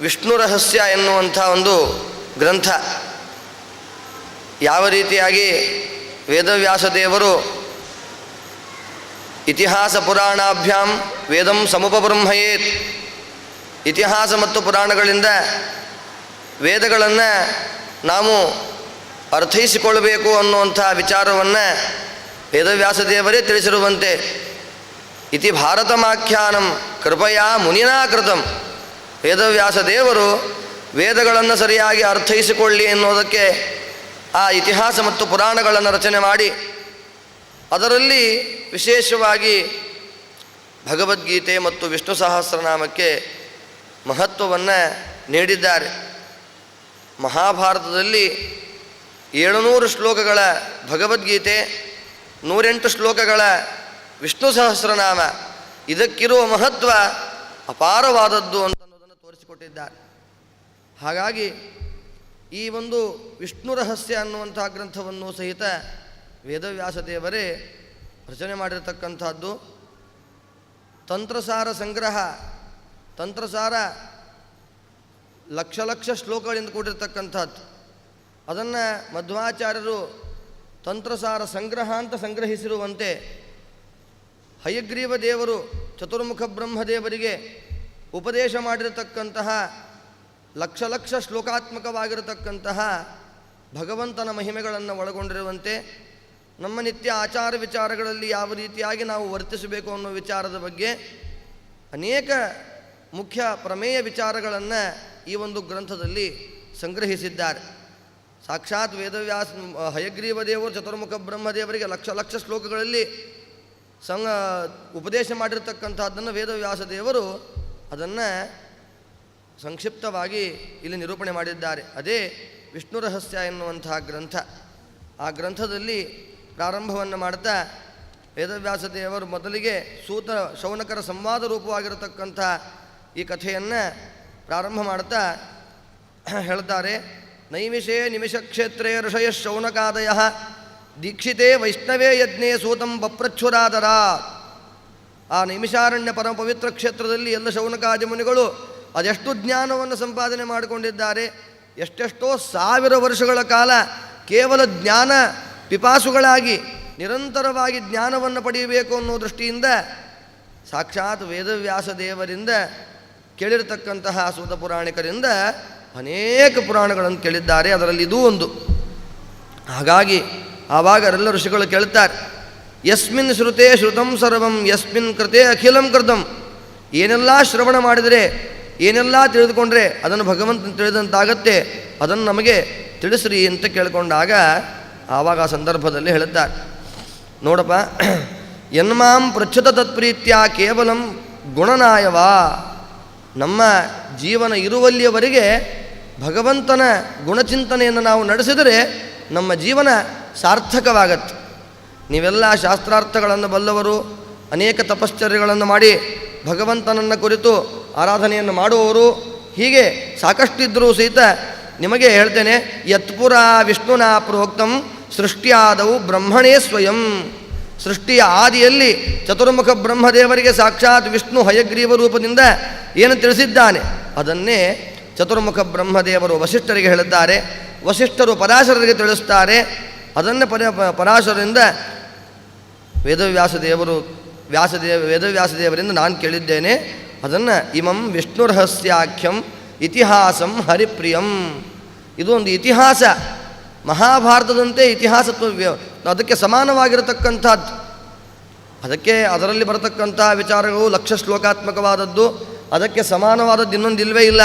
ವಿಷ್ಣು ರಹಸ್ಯ ಎನ್ನುವಂಥ ಒಂದು ಗ್ರಂಥ. ಯಾವ ರೀತಿಯಾಗಿ ವೇದವ್ಯಾಸ ದೇವರು ಇತಿಹಾಸ ಪುರಾಣಾಭ್ಯಾಂ ವೇದಂ ಸಮುಪಬ್ರಹ್ಮಯೇತ್. ಇತಿಹಾಸ ಮತ್ತು ಪುರಾಣಗಳಿಂದ ವೇದಗಳನ್ನು ನಾವು ಅರ್ಥೈಸಿಕೊಳ್ಳಬೇಕು ಅನ್ನುವಂಥ ವಿಚಾರವನ್ನು ವೇದವ್ಯಾಸದೇವರೇ ತಿಳಿಸಿರುವಂತೆ. ಇತಿ ಭಾರತಮಾಖ್ಯಾನಂ ಕೃಪಯಾ ಮುನಿನಾ ಕೃತಂ ವೇದವ್ಯಾಸ ದೇವರು ವೇದಗಳನ್ನು ಸರಿಯಾಗಿ ಅರ್ಥೈಸಿಕೊಳ್ಳಿ ಎನ್ನುವುದಕ್ಕೆ ಆ ಇತಿಹಾಸ ಮತ್ತು ಪುರಾಣಗಳನ್ನು ರಚನೆ ಮಾಡಿ ಅದರಲ್ಲಿ ವಿಶೇಷವಾಗಿ ಭಗವದ್ಗೀತೆ ಮತ್ತು ವಿಷ್ಣು ಸಹಸ್ರನಾಮಕ್ಕೆ ಮಹತ್ವವನ್ನು ನೀಡಿದ್ದಾರೆ. ಮಹಾಭಾರತದಲ್ಲಿ ಏಳುನೂರು ಶ್ಲೋಕಗಳ ಭಗವದ್ಗೀತೆ, ನೂರೆಂಟು ಶ್ಲೋಕಗಳ ವಿಷ್ಣು ಸಹಸ್ರನಾಮ, ಇದಕ್ಕಿರುವ ಮಹತ್ವ ಅಪಾರವಾದದ್ದು ಅಂತ ತೋರಿಸಿಕೊಟ್ಟಿದ್ದಾರೆ ಹಾಗಾಗಿ ಈ ಒಂದು ವಿಷ್ಣು ರಹಸ್ಯ ಅನ್ನುವಂಥ ಗ್ರಂಥವನ್ನು ಸಹಿತ ವೇದವ್ಯಾಸ ದೇವರೇ ರಚನೆ ಮಾಡಿರತಕ್ಕಂಥದ್ದು. ತಂತ್ರಸಾರ ಸಂಗ್ರಹ, ತಂತ್ರಸಾರ ಲಕ್ಷ ಲಕ್ಷ ಶ್ಲೋಕಗಳಿಂದ ಕೂಡಿರ್ತಕ್ಕಂಥದ್ದು. ಅದನ್ನು ಮಧ್ವಾಚಾರ್ಯರು ತಂತ್ರಸಾರ ಸಂಗ್ರಹ ಅಂತ ಸಂಗ್ರಹಿಸಿರುವಂತೆ ಹಯಗ್ರೀವ ದೇವರು, ಚತುರ್ಮುಖ ಬ್ರಹ್ಮದೇವರಿಗೆ ಉಪದೇಶ ಮಾಡಿರತಕ್ಕಂತಹ ಲಕ್ಷ ಲಕ್ಷ ಶ್ಲೋಕಾತ್ಮಕವಾಗಿರತಕ್ಕಂತಹ ಭಗವಂತನ ಮಹಿಮೆಗಳನ್ನು ಒಳಗೊಂಡಿರುವಂತೆ ನಮ್ಮ ನಿತ್ಯ ಆಚಾರ ವಿಚಾರಗಳಲ್ಲಿ ಯಾವ ರೀತಿಯಾಗಿ ನಾವು ವರ್ತಿಸಬೇಕು ಅನ್ನೋ ವಿಚಾರದ ಬಗ್ಗೆ ಅನೇಕ ಮುಖ್ಯ ಪ್ರಮೇಯ ವಿಚಾರಗಳನ್ನು ಈ ಒಂದು ಗ್ರಂಥದಲ್ಲಿ ಸಂಗ್ರಹಿಸಿದ್ದಾರೆ. ಸಾಕ್ಷಾತ್ ವೇದವ್ಯಾಸ, ಹಯಗ್ರೀವ ದೇವರು, ಚತುರ್ಮುಖ ಬ್ರಹ್ಮದೇವರಿಗೆ ಲಕ್ಷ ಲಕ್ಷ ಶ್ಲೋಕಗಳಲ್ಲಿ ಸಂಗ, ಉಪದೇಶ ಮಾಡಿರತಕ್ಕಂಥದ್ದನ್ನು ವೇದವ್ಯಾಸ ದೇವರು ಅದನ್ನು ಸಂಕ್ಷಿಪ್ತವಾಗಿ ಇಲ್ಲಿ ನಿರೂಪಣೆ ಮಾಡಿದ್ದಾರೆ. ಅದೇ ವಿಷ್ಣು ರಹಸ್ಯ ಎನ್ನುವಂತಹ ಗ್ರಂಥ. ಆ ಗ್ರಂಥದಲ್ಲಿ ಪ್ರಾರಂಭವನ್ನು ಮಾಡ್ತಾ ವೇದವ್ಯಾಸ ದೇವರು ಮೊದಲಿಗೆ ಸೂತ ಶೌನಕರ ಸಂವಾದ ರೂಪವಾಗಿರತಕ್ಕಂಥ ಈ ಕಥೆಯನ್ನು ಪ್ರಾರಂಭ ಮಾಡ್ತಾ ಹೇಳ್ತಾರೆ. ನೈಮಿಷೇ ನಿಮಿಷ ಕ್ಷೇತ್ರೇ ಋಷಯ ಶೌನಕಾದಯ ದೀಕ್ಷಿತೇ ವೈಷ್ಣವೇ ಯಜ್ಞೆ ಸೂತಂ ಬಪ್ರಚ್ಛುರಾದರ ಆ ನಿಮಿಷಾರಣ್ಯ ಪರಮ ಪವಿತ್ರ ಕ್ಷೇತ್ರದಲ್ಲಿ ಎಲ್ಲ ಶೌನಕಾದಿ ಮುನಿಗಳು ಅದೆಷ್ಟು ಜ್ಞಾನವನ್ನು ಸಂಪಾದನೆ ಮಾಡಿಕೊಂಡಿದ್ದಾರೆ, ಎಷ್ಟೆಷ್ಟೋ ಸಾವಿರ ವರ್ಷಗಳ ಕಾಲ ಕೇವಲ ಜ್ಞಾನ ಪಿಪಾಸುಗಳಾಗಿ ನಿರಂತರವಾಗಿ ಜ್ಞಾನವನ್ನು ಪಡೆಯಬೇಕು ಅನ್ನೋ ದೃಷ್ಟಿಯಿಂದ ಸಾಕ್ಷಾತ್ ವೇದವ್ಯಾಸ ದೇವರಿಂದ ಕೇಳಿರತಕ್ಕಂತಹ ಸೂತ ಪುರಾಣಿಕರಿಂದ ಅನೇಕ ಪುರಾಣಗಳನ್ನು ಕೇಳಿದ್ದಾರೆ, ಅದರಲ್ಲಿ ಇದೂ ಒಂದು. ಹಾಗಾಗಿ ಆವಾಗ ಎಲ್ಲ ಋಷಿಗಳು ಕೇಳ್ತಾರೆ ಯಸ್ಮಿನ್ ಶ್ರುತೆ ಶ್ರುತಂ ಸರ್ವಂ, ಯಸ್ಮಿನ್ ಕೃತೆ ಅಖಿಲಂ ಕೃತಂ. ಏನೆಲ್ಲ ಶ್ರವಣ ಮಾಡಿದರೆ, ಏನೆಲ್ಲ ತಿಳಿದುಕೊಂಡ್ರೆ, ಅದನ್ನು ಭಗವಂತನ ತಿಳಿದಂತಾಗತ್ತೆ, ಅದನ್ನು ನಮಗೆ ತಿಳಿಸ್ರಿ ಅಂತ ಕೇಳಿಕೊಂಡಾಗ, ಆವಾಗ ಆ ಸಂದರ್ಭದಲ್ಲಿ ಹೇಳುತ್ತಾರೆ. ನೋಡಪ್ಪ ಯನ್ಮಾಂ ಪೃಚ್ಛತ ತತ್ಪ್ರೀತ್ಯ ಕೇವಲಂ ಗುಣನಾಯವಾ. ನಮ್ಮ ಜೀವನ ಇರುವಲ್ಲಿಯವರೆಗೆ ಭಗವಂತನ ಗುಣಚಿಂತನೆಯನ್ನು ನಾವು ನಡೆಸಿದರೆ ನಮ್ಮ ಜೀವನ ಸಾರ್ಥಕವಾಗತ್ತೆ. ನೀವೆಲ್ಲ ಶಾಸ್ತ್ರಾರ್ಥಗಳನ್ನು ಬಲ್ಲವರು, ಅನೇಕ ತಪಶ್ಚರ್ಯಗಳನ್ನು ಮಾಡಿ ಭಗವಂತನನ್ನು ಕುರಿತು ಆರಾಧನೆಯನ್ನು ಮಾಡುವವರು, ಹೀಗೆ ಸಾಕಷ್ಟಿದ್ದರೂ ಸಹಿತ ನಿಮಗೆ ಹೇಳ್ತೇನೆ ಯತ್ಪುರ ವಿಷ್ಣುನ ಪ್ರೋಕ್ತಂ ಸೃಷ್ಟಿಯಾದವು ಬ್ರಹ್ಮಣೇ ಸ್ವಯಂ. ಸೃಷ್ಟಿಯ ಆದಿಯಲ್ಲಿ ಚತುರ್ಮುಖ ಬ್ರಹ್ಮದೇವರಿಗೆ ಸಾಕ್ಷಾತ್ ವಿಷ್ಣು ಹಯಗ್ರೀವ ರೂಪದಿಂದ ಏನು ತಿಳಿಸಿದ್ದಾನೆ? ಅದನ್ನೇ ಚತುರ್ಮುಖ ಬ್ರಹ್ಮದೇವರು ವಸಿಷ್ಠರಿಗೆ ಹೇಳಿದ್ದಾರೆ, ವಸಿಷ್ಠರು ಪರಾಶರರಿಗೆ ತಿಳಿಸ್ತಾರೆ. ಅದನ್ನು ಪರ, ಪರಾಶರರಿಂದ ವೇದವ್ಯಾಸ ದೇವರು ವ್ಯಾಸದೇವ ವೇದವ್ಯಾಸ ದೇವರಿಂದ ನಾನು ಕೇಳಿದ್ದೇನೆ, ಅದನ್ನು ಇಮಂ ವಿಷ್ಣು ರಹಸ್ಯಾಖ್ಯಂ ಇತಿಹಾಸಂ ಹರಿಪ್ರಿಯಂ. ಇದು ಒಂದು ಇತಿಹಾಸ. ಮಹಾಭಾರತದಂತೆ ಇತಿಹಾಸ ಅದಕ್ಕೆ ಸಮಾನವಾಗಿರತಕ್ಕಂಥದ್ದು. ಅದಕ್ಕೆ ಅದರಲ್ಲಿ ಬರತಕ್ಕಂಥ ವಿಚಾರಗಳು ಲಕ್ಷ ಶ್ಲೋಕಾತ್ಮಕವಾದದ್ದು. ಅದಕ್ಕೆ ಸಮಾನವಾದದ್ದು ಇನ್ನೊಂದು ಇಲ್ಲವೇ ಇಲ್ಲ.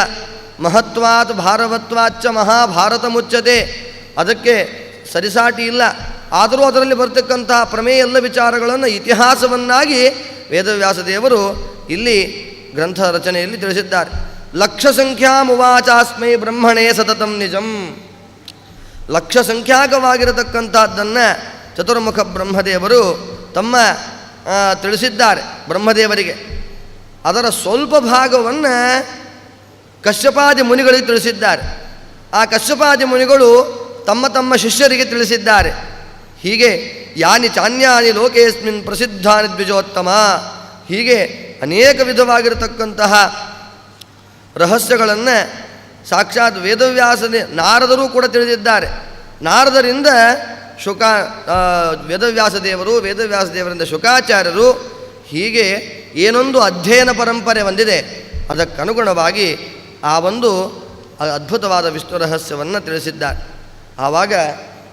ಮಹತ್ವಾತ್ ಭಾರವತ್ವಾಚ್ಚ ಮಹಾಭಾರತ ಮುಚ್ಚತೆ ಅದಕ್ಕೆ ಸರಿಸಾಟಿ ಇಲ್ಲ. ಆದರೂ ಅದರಲ್ಲಿ ಬರ್ತಕ್ಕಂಥ ಪ್ರಮೇಯ ಎಲ್ಲ ವಿಚಾರಗಳನ್ನು ಇತಿಹಾಸವನ್ನಾಗಿ ವೇದವ್ಯಾಸ ದೇವರು ಇಲ್ಲಿ ಗ್ರಂಥ ರಚನೆಯಲ್ಲಿ ತಿಳಿಸಿದ್ದಾರೆ. ಲಕ್ಷ ಸಂಖ್ಯಾಮುವಾಚಾಸ್ಮೈ ಬ್ರಹ್ಮಣೇ ಸತತಂ ನಿಜಂ. ಲಕ್ಷ ಸಂಖ್ಯಾಕವಾಗಿರತಕ್ಕಂಥದ್ದನ್ನು ಚತುರ್ಮುಖ ಬ್ರಹ್ಮದೇವರು ತಮ್ಮ ತಿಳಿಸಿದ್ದಾರೆ ಬ್ರಹ್ಮದೇವರಿಗೆ. ಅದರ ಸ್ವಲ್ಪ ಭಾಗವನ್ನು ಕಶ್ಯಪಾದಿ ಮುನಿಗಳಿಗೆ ತಿಳಿಸಿದ್ದಾರೆ. ಆ ಕಶ್ಯಪಾದಿ ಮುನಿಗಳು ತಮ್ಮ ತಮ್ಮ ಶಿಷ್ಯರಿಗೆ ತಿಳಿಸಿದ್ದಾರೆ. ಹೀಗೆ ಯಾನಿ ಚಾನ್ಯಾನಿ ಲೋಕೇಸ್ಮಿನ್ ಪ್ರಸಿದ್ಧಾನಿ ದ್ವಿಜೋತ್ತಮ ಹೀಗೆ ಅನೇಕ ವಿಧವಾಗಿರತಕ್ಕಂತಹ ರಹಸ್ಯಗಳನ್ನು ಸಾಕ್ಷಾತ್ ವೇದವ್ಯಾಸ ನಾರದರು ಕೂಡ ತಿಳಿದಿದ್ದಾರೆ. ನಾರದರಿಂದ ಶುಕ ವೇದವ್ಯಾಸ ದೇವರು, ವೇದವ್ಯಾಸ ದೇವರಿಂದ ಶುಕಾಚಾರ್ಯರು ಹೀಗೆ ಏನೊಂದು ಅಧ್ಯಯನ ಪರಂಪರೆ ಬಂದಿದೆ. ಅದಕ್ಕನುಗುಣವಾಗಿ ಆ ಒಂದು ಅದ್ಭುತವಾದ ವಿಷ್ಣು ರಹಸ್ಯವನ್ನು ತಿಳಿಸಿದ್ದಾರೆ. ಆವಾಗ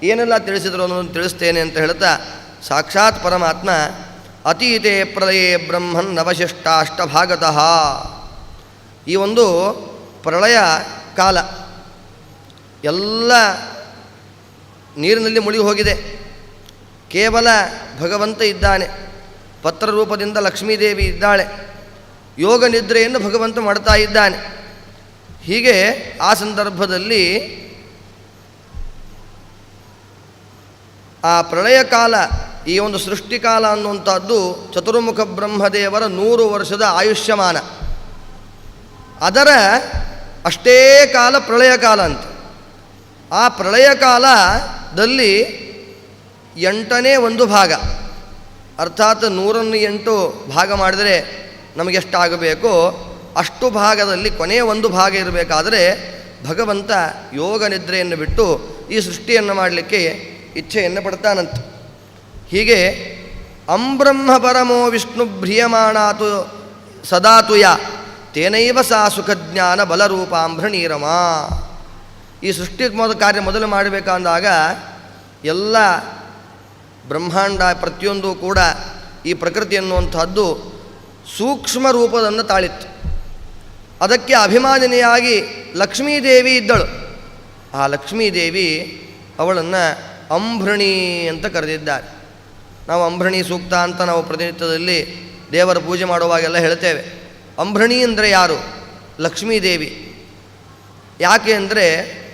ಏನೆಲ್ಲ ತಿಳಿಸಿದ್ರು ಅನ್ನೋದನ್ನು ತಿಳಿಸ್ತೇನೆ ಅಂತ ಹೇಳ್ತಾ ಸಾಕ್ಷಾತ್ ಪರಮಾತ್ಮ, ಅತೀತೆ ಪ್ರಳಯೇ ಬ್ರಹ್ಮನ್ ನವಶಿಷ್ಟಾಷ್ಟಭಾಗತಃ. ಈ ಒಂದು ಪ್ರಳಯ ಕಾಲ ಎಲ್ಲ ನೀರಿನಲ್ಲಿ ಮುಳುಗಿ ಹೋಗಿದೆ. ಕೇವಲ ಭಗವಂತ ಇದ್ದಾನೆ, ಪತ್ರ ರೂಪದಿಂದ ಲಕ್ಷ್ಮೀದೇವಿ ಇದ್ದಾಳೆ, ಯೋಗ ನಿದ್ರೆಯನ್ನು ಭಗವಂತ ಮಾಡ್ತಾ ಇದ್ದಾನೆ. ಹೀಗೆ ಆ ಸಂದರ್ಭದಲ್ಲಿ ಆ ಪ್ರಳಯ ಕಾಲ, ಈ ಒಂದು ಸೃಷ್ಟಿಕಾಲ ಅನ್ನುವಂಥದ್ದು ಚತುರ್ಮುಖ ಬ್ರಹ್ಮದೇವರ ನೂರು ವರ್ಷದ ಆಯುಷ್ಯಮಾನ. ಅದರ ಅಷ್ಟೇ ಕಾಲ ಪ್ರಳಯ ಕಾಲ ಅಂತ. ಆ ಪ್ರಳಯ ಕಾಲದಲ್ಲಿ ಎಂಟನೇ ಒಂದು ಭಾಗ. ಅರ್ಥಾತ್ ನೂರನ್ನು ಎಂಟು ಭಾಗ ಮಾಡಿದರೆ ನಮಗೆಷ್ಟಾಗಬೇಕೋ ಅಷ್ಟು ಭಾಗದಲ್ಲಿ ಕೊನೆಯ ಒಂದು ಭಾಗ ಇರಬೇಕಾದರೆ ಭಗವಂತ ಯೋಗ ನಿದ್ರೆಯನ್ನು ಬಿಟ್ಟು ಈ ಸೃಷ್ಟಿಯನ್ನು ಮಾಡಲಿಕ್ಕೆ ಇಚ್ಛೆಯನ್ನು ಪಡ್ತಾನಂತ. ಹೀಗೆ ಅಂಬ್ರಹ್ಮ ಪರಮೋ ವಿಷ್ಣು ಭ್ರಿಯಮಾಣಾತು ಸದಾತುಯ ತೇನೈವ ಸಾ ಸುಖಜ್ಞಾನ ಬಲರೂಪಾಂಭ್ರಣೀರಮ ಈ ಸೃಷ್ಟಿ ಮೊದ ಕಾರ್ಯ ಮೊದಲು ಮಾಡಬೇಕಂದಾಗ ಎಲ್ಲ ಬ್ರಹ್ಮಾಂಡ ಪ್ರತಿಯೊಂದು ಕೂಡ ಈ ಪ್ರಕೃತಿ ಅನ್ನುವಂಥದ್ದು ಸೂಕ್ಷ್ಮ ರೂಪವನ್ನು ತಾಳಿತ್ತು. ಅದಕ್ಕೆ ಅಭಿಮಾನಿನಿಯಾಗಿ ಲಕ್ಷ್ಮೀದೇವಿ ಇದ್ದಳು. ಆ ಲಕ್ಷ್ಮೀದೇವಿ ಅವಳನ್ನು ಅಂಭೃಣಿ ಅಂತ ಕರೆದಿದ್ದಾರೆ. ನಾವು ಅಂಭೃಣಿ ಸೂಕ್ತ ಅಂತ ನಾವು ಪ್ರತಿನಿತ್ಯದಲ್ಲಿ ದೇವರ ಪೂಜೆ ಮಾಡುವಾಗೆಲ್ಲ ಹೇಳ್ತೇವೆ. ಅಂಭೃಣಿ ಅಂದರೆ ಯಾರು? ಲಕ್ಷ್ಮೀದೇವಿ ಯಾಕೆ ಅಂದರೆ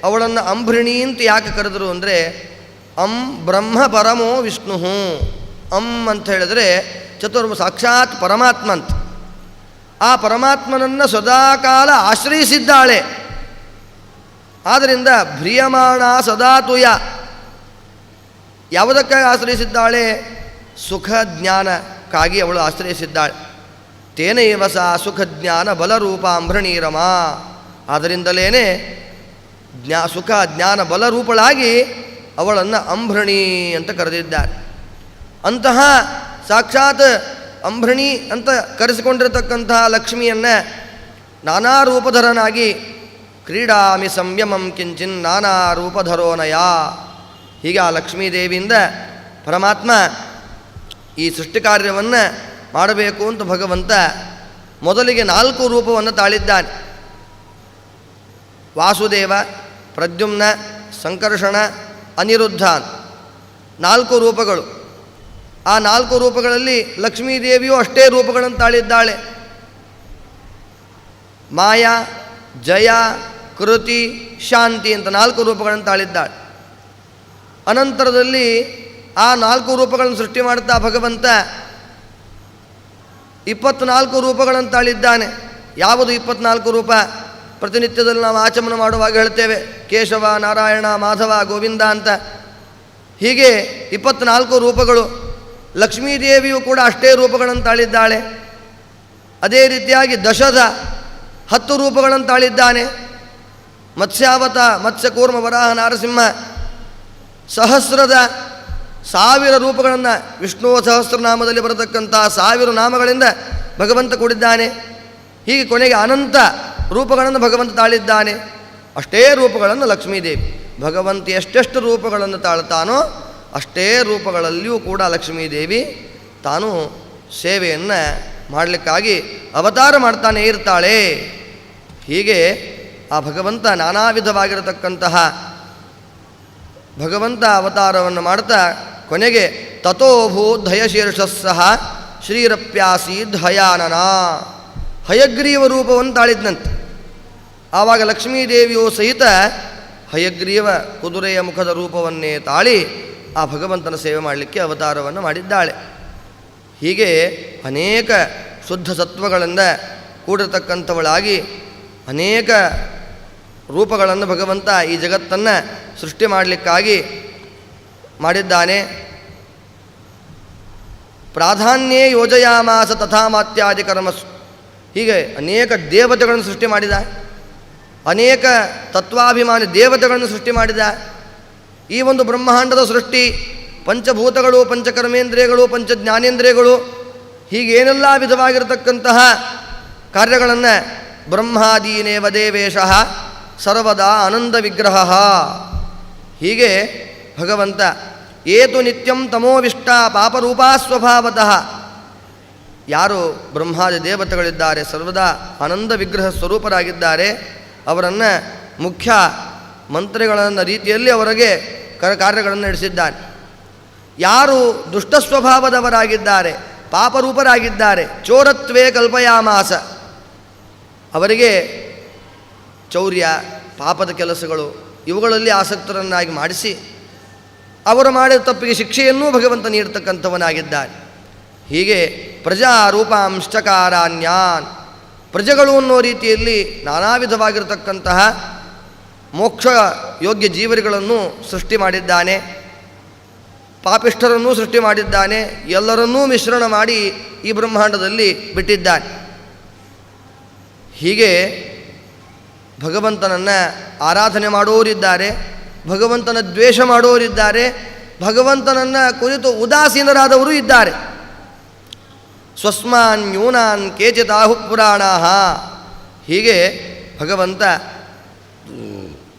ಅವಳನ್ನು ಅಂಭೃಣಿ ಅಂತ ಯಾಕೆ ಕರೆದರು ಅಂದರೆ ಅಂ ಬ್ರಹ್ಮ ಪರಮೋ ವಿಷ್ಣು. ಅಂ ಅಂತ ಹೇಳಿದ್ರೆ ಚತುರ್ಮ ಸಾಕ್ಷಾತ್ ಪರಮಾತ್ಮ ಅಂತ. ಆ ಪರಮಾತ್ಮನನ್ನು ಸದಾಕಾಲ ಆಶ್ರಯಿಸಿದ್ದಾಳೆ. ಆದ್ದರಿಂದ ಭ್ರಿಯಮಾಣ ಸದಾತುಯ ಯಾವುದಕ್ಕಾಗಿ ಆಶ್ರಯಿಸಿದ್ದಾಳೆ? ಸುಖ ಜ್ಞಾನಕ್ಕಾಗಿ ಅವಳು ಆಶ್ರಯಿಸಿದ್ದಾಳೆ. ತೇನೈವ ಸಾ ಸುಖ ಜ್ಞಾನ ಬಲರೂಪ ಅಂಭ್ರಣೀರಮ ಆದ್ದರಿಂದಲೇ ಜ್ಞಾ ಸುಖ ಜ್ಞಾನ ಬಲರೂಪಳಾಗಿ ಅವಳನ್ನು ಅಂಭೃಣಿ ಅಂತ ಕರೆದಿದ್ದಾರೆ. ಅಂತಹ ಸಾಕ್ಷಾತ್ ಅಂಭೃಣಿ ಅಂತ ಕರೆಸಿಕೊಂಡಿರತಕ್ಕಂತಹ ಲಕ್ಷ್ಮಿಯನ್ನು ನಾನಾ ರೂಪಧರನಾಗಿ ಕ್ರೀಡಾಮಿ ಸಂಯಮಂ ಕಿಂಚಿನ್ ನಾನಾ ರೂಪಧರೋನಯ. ಹೀಗೆ ಆ ಲಕ್ಷ್ಮೀದೇವಿಯಿಂದ ಪರಮಾತ್ಮ ಈ ಸೃಷ್ಟಿ ಕಾರ್ಯವನ್ನು ಮಾಡಬೇಕು ಅಂತ ಭಗವಂತ ಮೊದಲಿಗೆ ನಾಲ್ಕು ರೂಪವನ್ನು ತಾಳಿದ್ದಾನೆ. ವಾಸುದೇವ, ಪ್ರದ್ಯುಮ್ನ, ಸಂಕರ್ಷಣ ಅನಿರುದ್ಧ ನಾಲ್ಕು ರೂಪಗಳು. ಆ ನಾಲ್ಕು ರೂಪಗಳಲ್ಲಿ ಲಕ್ಷ್ಮೀದೇವಿಯೂ ಅಷ್ಟೇ ರೂಪಗಳನ್ನು ತಾಳಿದ್ದಾಳೆ. ಮಾಯಾ, ಜಯ, ಕೃತಿ, ಶಾಂತಿ ಅಂತ ನಾಲ್ಕು ರೂಪಗಳನ್ನು ತಾಳಿದ್ದಾಳೆ. ಅನಂತರದಲ್ಲಿ ಆ ನಾಲ್ಕು ರೂಪಗಳನ್ನು ಸೃಷ್ಟಿ ಮಾಡುತ್ತಾ ಭಗವಂತ ಇಪ್ಪತ್ನಾಲ್ಕು ರೂಪಗಳನ್ನು ತಾಳಿದ್ದಾನೆ ಯಾವುದು ಇಪ್ಪತ್ನಾಲ್ಕು ರೂಪ? ಪ್ರತಿನಿತ್ಯದಲ್ಲಿ ನಾವು ಆಚಮನ ಮಾಡುವಾಗ ಹೇಳ್ತೇವೆ, ಕೇಶವ, ನಾರಾಯಣ, ಮಾಧವ, ಗೋವಿಂದ ಅಂತ. ಹೀಗೆ ಇಪ್ಪತ್ನಾಲ್ಕು ರೂಪಗಳು ಲಕ್ಷ್ಮೀದೇವಿಯು ಕೂಡ ಅಷ್ಟೇ ರೂಪಗಳನ್ನು ತಾಳಿದ್ದಾಳೆ ಅದೇ ರೀತಿಯಾಗಿ ದಶದ ಹತ್ತು ರೂಪಗಳನ್ನು ತಾಳಿದ್ದಾನೆ ಮತ್ಸ್ಯಾವತ ಮತ್ಸ್ಯ ಕೂರ್ಮ ವರಾಹ, ನಾರಸಿಂಹ ಸಹಸ್ರದ ಸಾವಿರ ರೂಪಗಳನ್ನು ವಿಷ್ಣುವ ಸಹಸ್ರನಾಮದಲ್ಲಿ ಬರತಕ್ಕಂಥ ಸಾವಿರ ನಾಮಗಳಿಂದ ಭಗವಂತ ಕೂಡಿದ್ದಾನೆ. ಹೀಗೆ ಕೊನೆಗೆ ಅನಂತ ರೂಪಗಳನ್ನು ಭಗವಂತ ತಾಳಿದ್ದಾನೆ. ಅಷ್ಟೇ ರೂಪಗಳನ್ನು ಲಕ್ಷ್ಮೀದೇವಿ. ಭಗವಂತ ಎಷ್ಟೆಷ್ಟು ರೂಪಗಳನ್ನು ತಾಳ್ತಾನೋ ಅಷ್ಟೇ ರೂಪಗಳಲ್ಲಿಯೂ ಕೂಡ ಲಕ್ಷ್ಮೀದೇವಿ ತಾನು ಸೇವೆಯನ್ನು ಮಾಡಲಿಕ್ಕಾಗಿ ಅವತಾರ ಮಾಡ್ತಾನೇ ಇರ್ತಾಳೆ. ಹೀಗೆ ಆ ಭಗವಂತ ನಾನಾ ವಿಧವಾಗಿರತಕ್ಕಂತಹ ಭಗವಂತ ಅವತಾರವನ್ನು ಮಾಡ್ತಾ ಕೊನೆಗೆ ತಥೋಭೂತ್ ಹಯಶೀರ್ಷಸ್ಸಹ ಶ್ರೀರಪ್ಯಾಸೀದ್ ಹಯಾನನ ಹಯಗ್ರೀವ ರೂಪವನ್ನು ತಾಳಿದ್ನಂತೆ. ಆವಾಗ ಲಕ್ಷ್ಮೀದೇವಿಯು ಸಹಿತ ಹಯಗ್ರೀವ ಕುದುರೆಯ ಮುಖದ ರೂಪವನ್ನೇ ತಾಳಿ ಆ ಭಗವಂತನ ಸೇವೆ ಮಾಡಲಿಕ್ಕೆ ಅವತಾರವನ್ನು ಮಾಡಿದ್ದಾಳೆ. ಹೀಗೆ ಅನೇಕ ಶುದ್ಧ ಸತ್ವಗಳಿಂದ ಕೂಡಿರತಕ್ಕಂಥವಳಾಗಿ ಅನೇಕ ರೂಪಗಳನ್ನು ಭಗವಂತ ಈ ಜಗತ್ತನ್ನು ಸೃಷ್ಟಿ ಮಾಡಲಿಕ್ಕಾಗಿ ಮಾಡಿದ್ದಾನೆ. ಪ್ರಾಧಾನ್ಯೇ ಯೋಜಯಾಮಾಸ ತಥಾ ಕರ್ಮಸು ಹೀಗೆ ಅನೇಕ ದೇವತೆಗಳನ್ನು ಸೃಷ್ಟಿ ಮಾಡಿದ, ಅನೇಕ ತತ್ವಾಭಿಮಾನಿ ದೇವತೆಗಳನ್ನು ಸೃಷ್ಟಿ ಮಾಡಿದ. ಈ ಒಂದು ಬ್ರಹ್ಮಾಂಡದ ಸೃಷ್ಟಿ ಪಂಚಭೂತಗಳು, ಪಂಚಕರ್ಮೇಂದ್ರಿಯಗಳು ಪಂಚ ಜ್ಞಾನೇಂದ್ರಿಯಗಳು ಹೀಗೇನೆಲ್ಲ ವಿಧವಾಗಿರತಕ್ಕಂತಹ ಕಾರ್ಯಗಳನ್ನು ಬ್ರಹ್ಮಾದೀನೇವ ದೇವೇಶ ಸರ್ವದಾ ಆನಂದ ವಿಗ್ರಹ. ಹೀಗೆ ಭಗವಂತ ಏತು ನಿತ್ಯಂ ತಮೋವಿಷ್ಟ ಪಾಪರೂಪಾ ಸ್ವಭಾವತಃ. ಯಾರು ಬ್ರಹ್ಮಾದಿ ದೇವತೆಗಳಿದ್ದಾರೆ, ಸರ್ವದಾ ಆನಂದ ವಿಗ್ರಹ ಸ್ವರೂಪರಾಗಿದ್ದಾರೆ, ಅವರನ್ನು ಮುಖ್ಯ ಮಂತ್ರಿಗಳನ್ನು ರೀತಿಯಲ್ಲಿ ಅವರಿಗೆ ಕರ ಕಾರ್ಯಗಳನ್ನು ನಡೆಸಿದ್ದಾರೆ. ಯಾರು ದುಷ್ಟ ಸ್ವಭಾವದವರಾಗಿದ್ದಾರೆ, ಪಾಪರೂಪರಾಗಿದ್ದಾರೆ, ಚೋರತ್ವೇ ಕಲ್ಪಯಾಮಾಸ. ಅವರಿಗೆ ಚೌರ್ಯ, ಪಾಪದ ಕೆಲಸಗಳು ಇವುಗಳಲ್ಲಿ ಆಸಕ್ತರನ್ನಾಗಿ ಮಾಡಿಸಿ ಅವರು ಮಾಡಿದ ತಪ್ಪಿಗೆ ಶಿಕ್ಷೆಯನ್ನೂ ಭಗವಂತ ನೀಡ್ತಕ್ಕಂಥವನಾಗಿದ್ದಾನೆ. ಹೀಗೆ ಪ್ರಜಾ ಪ್ರಜಾರೂಪಾಂಶ್ಚಕಾರಾನ್ಯಾನ್ ಪ್ರಜೆಗಳು ಅನ್ನೋ ರೀತಿಯಲ್ಲಿ ನಾನಾ ವಿಧವಾಗಿರತಕ್ಕಂತಹ ಮೋಕ್ಷ ಯೋಗ್ಯ ಜೀವರಿಗಳನ್ನು ಸೃಷ್ಟಿ ಮಾಡಿದ್ದಾನೆ. ಪಾಪಿಷ್ಠರನ್ನೂ ಸೃಷ್ಟಿ ಮಾಡಿದ್ದಾನೆ. ಎಲ್ಲರನ್ನೂ ಮಿಶ್ರಣ ಮಾಡಿ ಈ ಬ್ರಹ್ಮಾಂಡದಲ್ಲಿ ಬಿಟ್ಟಿದ್ದಾನೆ. ಹೀಗೆ ಭಗವಂತನನ್ನು ಆರಾಧನೆ ಮಾಡೋರಿದ್ದಾರೆ, ಭಗವಂತನ ದ್ವೇಷ ಮಾಡೋರಿದ್ದಾರೆ, ಭಗವಂತನನ್ನು ಕುರಿತು ಉದಾಸೀನರಾದವರು ಇದ್ದಾರೆ. ಸ್ವಸ್ಮಾನ್ ನ್ಯೂನಾನ್ ಕೇಚಿತಾಹು ಪುರಾಣ ಹೀಗೆ ಭಗವಂತ,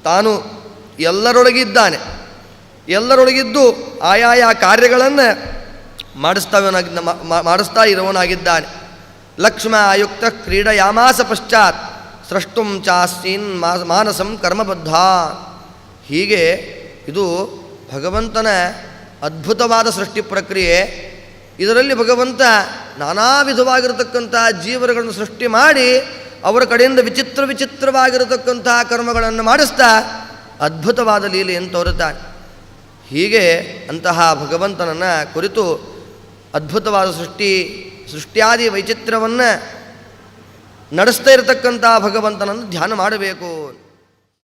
ತಾನು ಎಲ್ಲರೊಳಗಿದ್ದಾನೆ. ಎಲ್ಲರೊಳಗಿದ್ದು ಆಯಾಯ ಕಾರ್ಯಗಳನ್ನು ಮಾಡಿಸ್ತವನಾಗಿ ಮಾಡಿಸ್ತಾ ಇರುವವನಾಗಿದ್ದಾನೆ ಲಕ್ಷ್ಮ ಆಯುಕ್ತ ಕ್ರೀಡಾಯಾಮಾಸ ಪಶ್ಚಾತ್. ಸ್ರಷ್ಟುಂ ಚಾಸ್ತೀನ್ ಮಾನಸಂ ಕರ್ಮಬದ್ಧ. ಹೀಗೆ ಇದು ಭಗವಂತನ ಅದ್ಭುತವಾದ ಸೃಷ್ಟಿ ಪ್ರಕ್ರಿಯೆ. ಇದರಲ್ಲಿ ಭಗವಂತ ನಾನಾ ವಿಧವಾಗಿರತಕ್ಕಂಥ ಜೀವರುಗಳನ್ನು ಸೃಷ್ಟಿ ಮಾಡಿ ಅವರ ಕಡೆಯಿಂದ ವಿಚಿತ್ರ ವಿಚಿತ್ರವಾಗಿರತಕ್ಕಂತಹ ಕರ್ಮಗಳನ್ನು ಮಾಡಿಸ್ತಾ ಅದ್ಭುತವಾದ ಲೀಲೆಯನ್ನು ತೋರುತ್ತಾನೆ. ಹೀಗೆ ಅಂತಹ ಭಗವಂತನನ್ನು ಕುರಿತು ಅದ್ಭುತವಾದ ಸೃಷ್ಟಿ, ಸೃಷ್ಟ್ಯಾದಿ ವೈಚಿತ್ರ್ಯವನ್ನು ನಡೆಸ್ತಾ ಇರತಕ್ಕಂಥ ಭಗವಂತನನ್ನು ಧ್ಯಾನ ಮಾಡಬೇಕು.